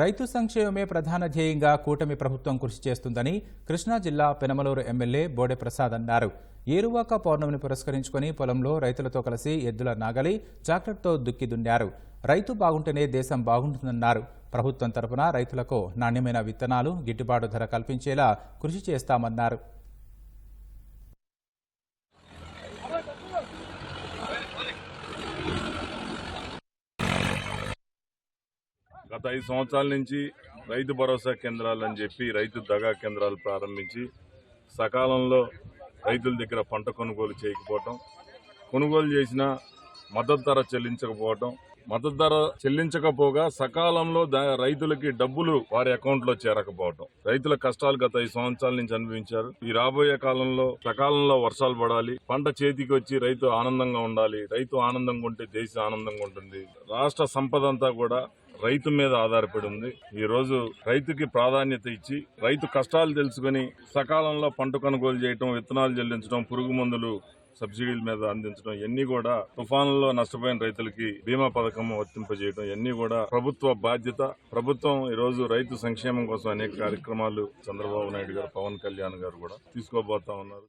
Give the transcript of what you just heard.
రైతు సంక్షేమమే ప్రధాన ధ్యేయంగా కూటమి ప్రభుత్వం కృషి చేస్తుందని కృష్ణా జిల్లా పెనమలూరు ఎమ్మెల్యే బోడె ప్రసాద్ అన్నారు. ఏరువాక పౌర్ణమిని పురస్కరించుకొని పొలంలో రైతులతో కలిసి ఎద్దుల నాగలి చాక్లెట్తో దుక్కి దున్నారు రైతు బాగుంటేనే దేశం బాగుంటుందన్నారు. ప్రభుత్వం తరపున రైతులకు నాణ్యమైన విత్తనాలు గిట్టుబాటు ధర కల్పించేలా కృషి చేస్తామన్నారు. గత ఐదు సంవత్సరాల నుంచి రైతు భరోసా కేంద్రాలు అని చెప్పి రైతు దగా కేంద్రాలు ప్రారంభించి సకాలంలో రైతుల దగ్గర పంట కొనుగోలు చేయకపోవటం కొనుగోలు చేసిన మద్దతు ధర చెల్లించకపోవటం మద్దతు ధర చెల్లించకపోగా సకాలంలో దా- రైతులకి డబ్బులు వారి అకౌంట్లో చేరకపోవటం. రైతుల కష్టాలు గత ఐదు సంవత్సరాల నుంచి అనుభవించారు. ఈ రాబోయే కాలంలో సకాలంలో వర్షాలు పడాలి పంట చేతికి వచ్చి రైతు ఆనందంగా ఉండాలి రైతు ఆనందంగా ఉంటే దేశం ఆనందంగా ఉంటుంది. రాష్ట్ర సంపద అంతా కూడా రైతు మీద ఆధారపడి ఉంది. ఈ రోజు రైతుకి ప్రాధాన్యత ఇచ్చి రైతు కష్టాలు తెలుసుకుని సకాలంలో పంట కొనుగోలు చేయటం విత్తనాలు చెల్లించడం పురుగు మందులు సబ్సిడీల మీద అందించడం ఇవన్నీ కూడా తుఫానులో నష్టపోయిన రైతులకి బీమా పథకం వర్తింపజేయడం ఇవన్నీ కూడా ప్రభుత్వ బాధ్యత. ప్రభుత్వం ఈ రోజు రైతు సంక్షేమం కోసం అనేక కార్యక్రమాలు చంద్రబాబు నాయుడు గారు పవన్ కళ్యాణ్ గారు కూడా తీసుకోబోతా ఉన్నారు.